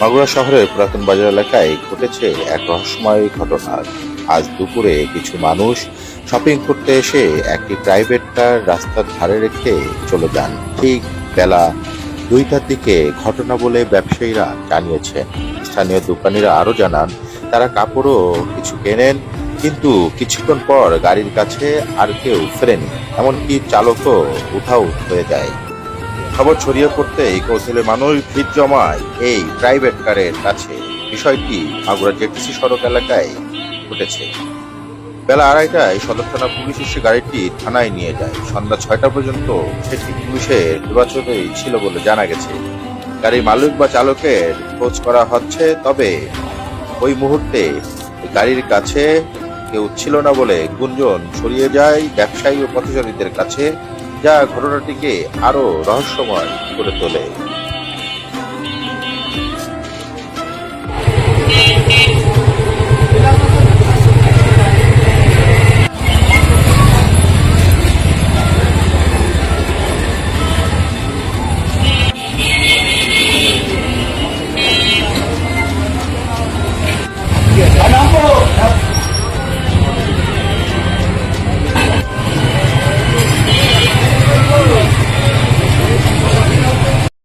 মাগুরা শহরের পুরাতন বাজার এলাকায় ঘটেছে এক রহস্যময় ঘটনা। আজ দুপুরে কিছু মানুষ শপিং করতে এসে একটি প্রাইভেট কার রাস্তার ধারে রেখে চলে যান। ঠিক বেলা দুইটার দিকে ঘটনা বলে ব্যবসায়ীরা জানিয়েছেন। স্থানীয় দোকানিরা আরও জানান, তারা কাপড়ও কিছু কেনেন, কিন্তু কিছুক্ষণ পর গাড়ির কাছে আর কেউ ফেরেনি। এমনকি চালকও উধাও হয়ে যায়। খবর ছড়িয়ে পড়তেই কৌশলে মানুষ ভিড় জমায় এই প্রাইভেট কারের কাছে। বিষয়টি মাগুরা জেটিসি সড়ক এলাকায় ঘটেছে। বেলা আড়াইটায় সদর থানা পুলিশ এসে গাড়িটি থানায় নিয়ে যায়। সন্ধ্যা ছয়টা পর্যন্ত সেটি পুলিশের নির্বাচনেই ছিল বলে জানা গেছে। গাড়ির মালিক বা চালকের খোঁজ করা হচ্ছে, তবে ওই মুহূর্তে গাড়ির কাছে কেউ ছিল না বলে গুঞ্জন ছড়িয়ে যায়। ব্যবসায়ী ও পথচারীদের কাছে যা ঘটনাটিকে আরও রহস্যময় করে তোলে।